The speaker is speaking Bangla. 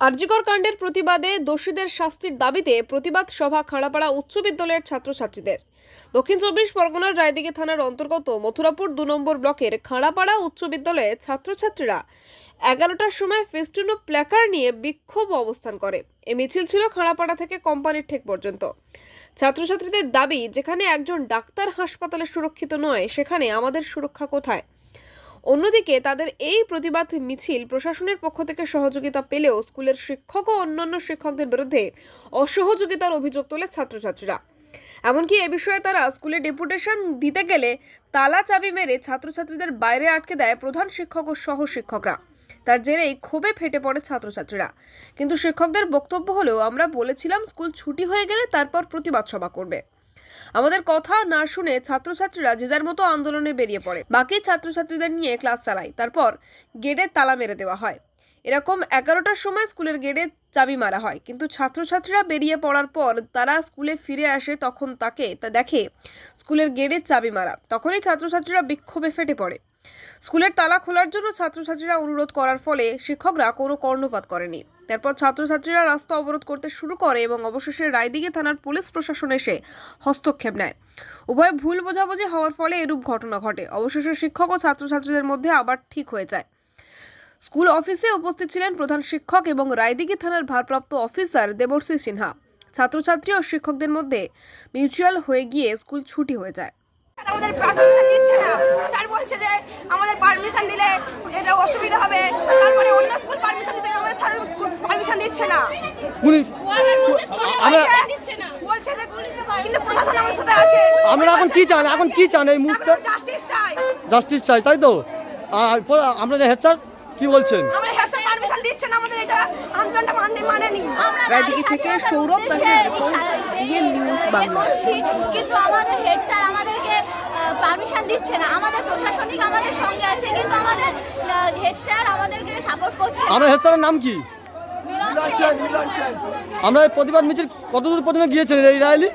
আরজিকর কাণ্ডের প্রতিবাদে দোষীদের শাস্তির দাবিতে প্রতিবাদ সভা খাড়াপাড়া উচ্চ বিদ্যালয়ের ছাত্রছাত্রীদের। দক্ষিণ চব্বিশ পরগনার রায়দিঘি থানার অন্তর্গত মথুরাপুর দু নম্বর ব্লকের খাড়াপাড়া উচ্চ বিদ্যালয়ে ছাত্রছাত্রীরা এগারোটার সময় ফেস্টুন প্ল্যাকার নিয়ে বিক্ষোভ অবস্থান করে। এ মিছিল ছিল খাড়াপাড়া থেকে কোম্পানির ঠেক পর্যন্ত। ছাত্রছাত্রীদের দাবি, যেখানে একজন ডাক্তার হাসপাতালে সুরক্ষিত নয়, সেখানে আমাদের সুরক্ষা কোথায়? অন্যদিকে তাদের এই প্রতিবাদ মিছিল প্রশাসনের পক্ষ থেকে সহযোগিতা পেলেও স্কুলের শিক্ষক ও অন্যান্য শিক্ষকদের বিরুদ্ধে অসহযোগিতার অভিযোগ তোলে ছাত্রছাত্রীরা। এমনকি এ বিষয়ে তারা স্কুলে ডেপুটেশন দিতে গেলে তালা চাবি মেরে ছাত্রছাত্রীদের বাইরে আটকে দেয় প্রধান শিক্ষক ও সহ শিক্ষকরা তার জেরেই ক্ষোভে ফেটে পড়ে ছাত্রছাত্রীরা। কিন্তু শিক্ষকদের বক্তব্য হলেও আমরা বলেছিলাম স্কুল ছুটি হয়ে গেলে তারপর প্রতিবাদ সভা করবে। আমাদের কথা না শুনে ছাত্রছাত্রীরা যে যার মতো আন্দোলনে বেরিয়ে পড়ে। বাকি ছাত্রছাত্রীদের নিয়ে ক্লাস চালায়। তারপর গেটে তালা মেরে দেওয়া হয়। এরকম এগারোটার সময় স্কুলের গেটে চাবি মারা হয়। কিন্তু ছাত্রছাত্রীরা বেরিয়ে পড়ার পর তারা স্কুলে ফিরে আসে তখন তাকে তা দেখে স্কুলের গেটে চাবি মারা। তখনই ছাত্রছাত্রীরা বিক্ষোভে ফেটে পড়ে। স্কুলের তালা খোলার জন্য ছাত্রছাত্রীরা অনুরোধ করার ফলে শিক্ষকরা কোনো কর্ণপাত করেনি। তারপর ছাত্রছাত্রীরা রাস্তা অবরোধ করতে শুরু করে এবং অবশেষে রায়দিঘি থানার পুলিশ প্রশাসন এসে হস্তক্ষেপ নেয়। উভয় ভুল বোঝাবুঝি হওয়ার ফলে এরূপ ঘটনা ঘটে। অবশেষে শিক্ষক ও ছাত্রছাত্রীদের মধ্যে আবার ঠিক হয়ে যায়। স্কুল অফিসে উপস্থিত ছিলেন প্রধান শিক্ষক এবং রায়দিঘি থানার ভারপ্রাপ্ত অফিসার দেবর্ষী সিনহা। ছাত্রছাত্রী ও শিক্ষকদের মধ্যে মিউচুয়াল হয়ে গিয়ে স্কুল ছুটি হয়ে যায়। আমাদের পারমিশন দিচ্ছে না স্যার বলছে যে আমাদের পারমিশন দিলে এটা অসুবিধা হবে তারপরে অন্য স্কুল পারমিশন দিচ্ছে আমাদের স্যার পারমিশন দিচ্ছে না। উনি আমরা বলছে বলছে যে কিন্তু প্রশাসন আমাদের সাথে আছে। আমরা এখন কি চান? এখন কি চান এই মুহূর্তে? জাস্টিস চাই। জাস্টিস চাই তাই তো? আর আপনাদের হেড স্যার কি বলছেন? আমাদের হেড স্যার পারমিশন দিচ্ছে না আমাদের এটা আন্দোলনটা মানে মানেনি। রায়দিঘি থেকে সৌরভ দাসের ইএন নিউজ বাংলা কিন্তু আমাদের হেড স্যার আমাদেরকে পারমিশন দিচ্ছে না। আমাদের প্রশাসনিক আমাদের সঙ্গে আছে কিন্তু আমাদের হেড স্যার আমাদেরকে সাপোর্ট করছে না। আমরা হেড স্যারের নাম কি। আমরা এই প্রতিবাদ মিছিল কতদূর পর্যন্ত গিয়েছিলেন এই রায়লি?